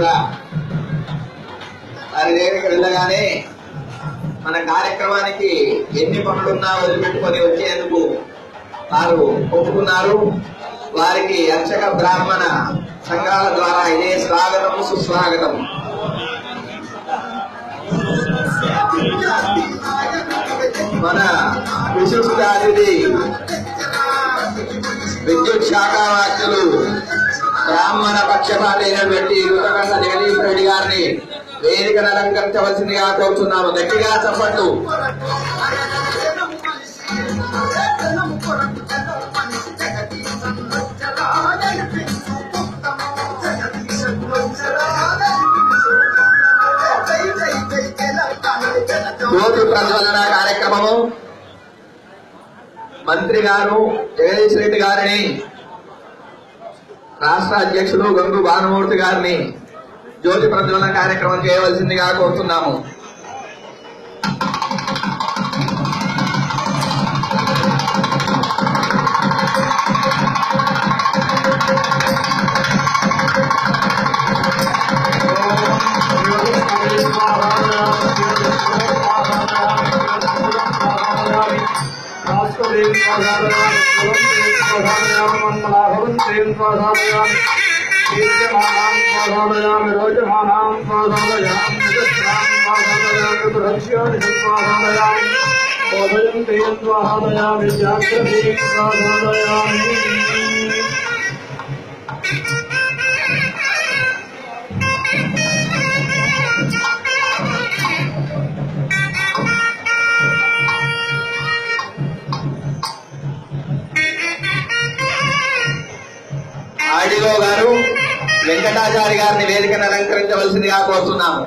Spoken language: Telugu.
కూడా వారి దగ్గరికి వెళ్ళగానే మన కార్యక్రమానికి ఎన్ని పనులున్నా వదిలిపెట్టుకొని వచ్చేందుకు వారు ఒప్పుకున్నారు. వారికి అర్చక బ్రాహ్మణ సంఘాల ద్వారా ఇదే స్వాగతం సుస్వాగతం. మన విశిష్ట విద్యుత్ శాఖ వాక్యులు బ్రాహ్మణ పక్షపాతైన పెట్టి రుతకండ జగదీష్ రెడ్డి గారిని వేదికను అలంకరించవలసిందిగా కోరుతున్నాము. గట్టిగా చెప్పండు. జ్యోతి ప్రజ్వలన కార్యక్రమము. మంత్రి గారు జగదీష్ రెడ్డి గారిని రాష్ట్ర అధ్యక్షులు గంగు భానుమూర్తి గారిని జ్యోతి ప్రజ్వలన కార్యక్రమం చేయవలసిందిగా కోరుతున్నాము. नमस्कृतेन स्वाधादयामि स्वाधादयामि रोजमानां स्वाधादयामि स्वाधादयामि बृहस्पति स्वाधादयामि बोधयन्तेन स्वाधादयामि जाग्रतेन स्वाधादयामि ఆడిలో గారు వెంకటాచారి గారిని వేదికను అలంకరించవలసిందిగా కోరుతున్నాము.